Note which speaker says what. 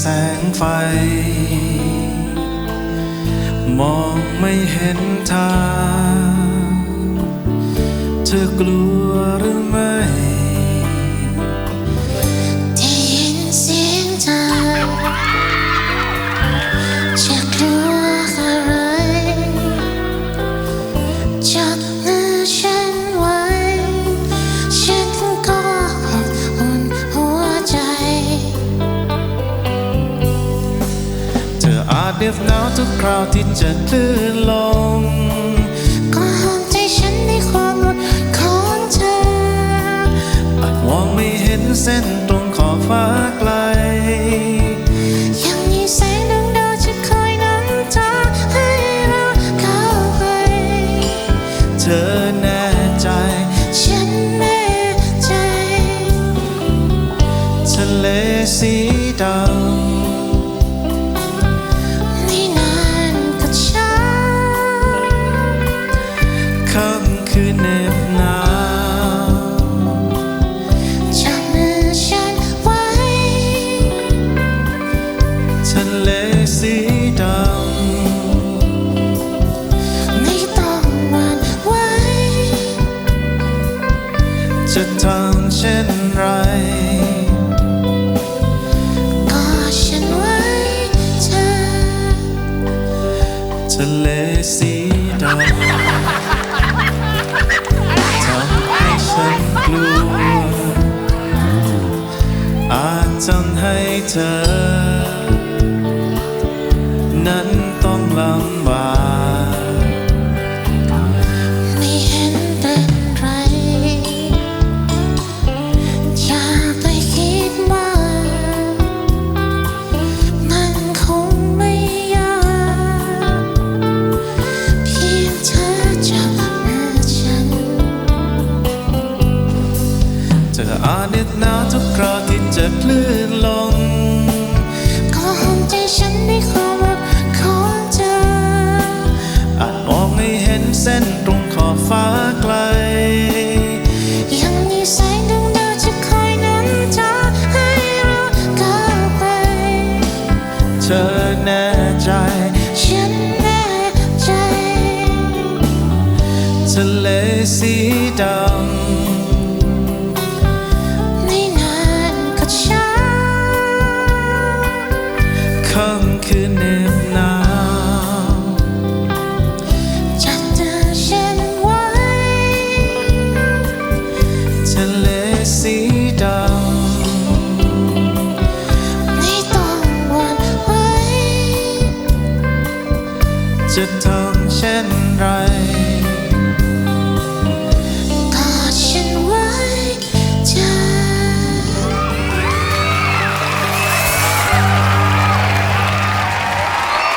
Speaker 1: แสงไฟ มองไม่เห็นทาง เธอกลัวหรือไม่
Speaker 2: เห
Speaker 1: น็บหนาวทุกคราวที่จะคลื่นลง
Speaker 2: ก็ห้ามใจฉันในความรดของเธอ
Speaker 1: อาจมองไม่เห็นเส้นตรงขอบฟ้าไกล
Speaker 2: จะทำ
Speaker 1: เช่นไร
Speaker 2: กอดฉันไว้เธอ
Speaker 1: ทะเลสีดำทำให้ฉันกลัวอาจทำให้เธอ
Speaker 2: เธออา
Speaker 1: จเหน็บหนาวทุกคราวที่จะคลื่นลง
Speaker 2: ก็ห้องใจฉันในความรักของเธอ
Speaker 1: อาจมองไม่เห็นเส้นตรงขอบฟ้าไกล
Speaker 2: ยังมีแสงดวงดาวจะคอยนำทางให้เราก้าวไป
Speaker 1: เธอแน่ใจ
Speaker 2: ฉันแน่ใจ
Speaker 1: ทะเลสีด
Speaker 2: ไค่ำ
Speaker 1: คืนเหน็บหนาว
Speaker 2: จับเธอฉันไว้
Speaker 1: ทะเลสีดำ
Speaker 2: ไม่ต้องหวั่นไหว
Speaker 1: จะทำเช่น